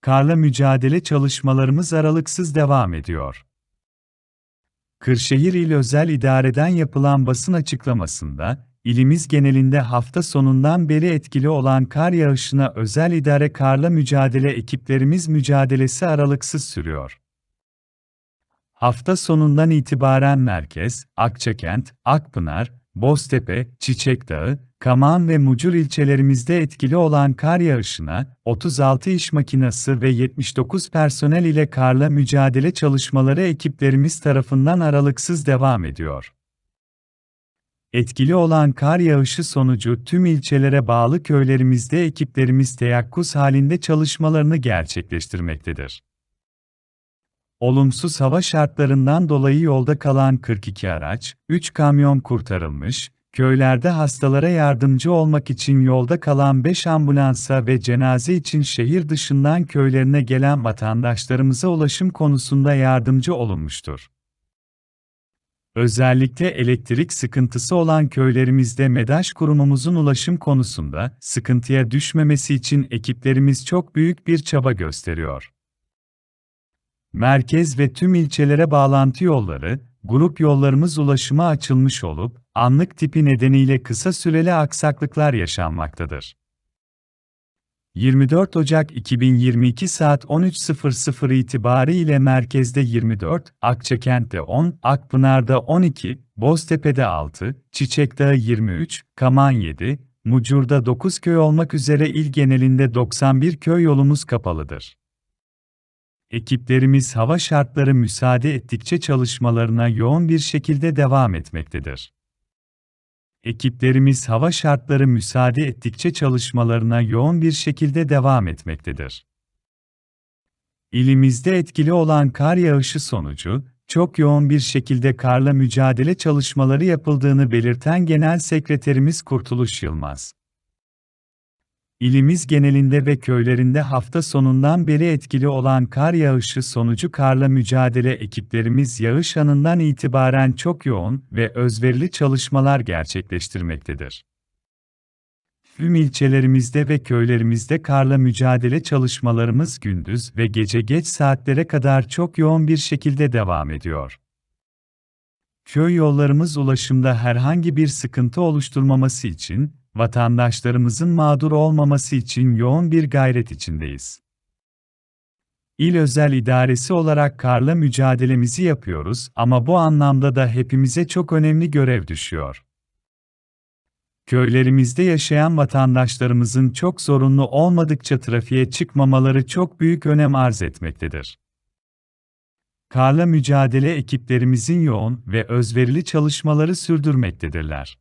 karla mücadele çalışmalarımız aralıksız devam ediyor. Kırşehir İl Özel İdare'den yapılan basın açıklamasında, ilimiz genelinde hafta sonundan beri etkili olan kar yağışına özel idare karla mücadele ekiplerimiz mücadelesi aralıksız sürüyor. Hafta sonundan itibaren merkez, Akçakent, Akpınar, Boztepe, Çiçekdağı, Kaman ve Mucur ilçelerimizde etkili olan kar yağışına 36 iş makinası ve 79 personel ile karla mücadele çalışmaları ekiplerimiz tarafından aralıksız devam ediyor. Etkili olan kar yağışı sonucu tüm ilçelere bağlı köylerimizde ekiplerimiz teyakkuz halinde çalışmalarını gerçekleştirmektedir. Olumsuz hava şartlarından dolayı yolda kalan 42 araç, 3 kamyon kurtarılmış, köylerde hastalara yardımcı olmak için yolda kalan 5 ambulansa ve cenaze için şehir dışından köylerine gelen vatandaşlarımıza ulaşım konusunda yardımcı olunmuştur. Özellikle elektrik sıkıntısı olan köylerimizde MEDAŞ kurumumuzun ulaşım konusunda sıkıntıya düşmemesi için ekiplerimiz çok büyük bir çaba gösteriyor. Merkez ve tüm ilçelere bağlantı yolları, grup yollarımız ulaşıma açılmış olup, anlık tipi nedeniyle kısa süreli aksaklıklar yaşanmaktadır. 24 Ocak 2022 saat 13.00 itibariyle merkezde 24, Akçakent'te 10, Akpınar'da 12, Boztepe'de 6, Çiçekdağı 23, Kaman 7, Mucur'da 9 köy olmak üzere il genelinde 91 köy yolumuz kapalıdır. Ekiplerimiz hava şartları müsaade ettikçe çalışmalarına yoğun bir şekilde devam etmektedir. Ekiplerimiz hava şartları müsaade ettikçe çalışmalarına yoğun bir şekilde devam etmektedir. İlimizde etkili olan kar yağışı sonucu, çok yoğun bir şekilde karla mücadele çalışmaları yapıldığını belirten Genel Sekreterimiz Kurtuluş Yılmaz. İlimiz genelinde ve köylerinde hafta sonundan beri etkili olan kar yağışı sonucu karla mücadele ekiplerimiz yağış anından itibaren çok yoğun ve özverili çalışmalar gerçekleştirmektedir. Tüm ilçelerimizde ve köylerimizde karla mücadele çalışmalarımız gündüz ve gece geç saatlere kadar çok yoğun bir şekilde devam ediyor. Köy yollarımız ulaşımda herhangi bir sıkıntı oluşturmaması için vatandaşlarımızın mağdur olmaması için yoğun bir gayret içindeyiz. İl özel idaresi olarak karla mücadelemizi yapıyoruz ama bu anlamda da hepimize çok önemli görev düşüyor. Köylerimizde yaşayan vatandaşlarımızın çok zorunlu olmadıkça trafiğe çıkmamaları çok büyük önem arz etmektedir. Karla mücadele ekiplerimizin yoğun ve özverili çalışmaları sürdürmektedirler.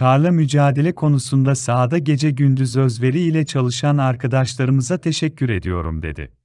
Karla mücadele konusunda sahada gece gündüz özveri ile çalışan arkadaşlarımıza teşekkür ediyorum dedi.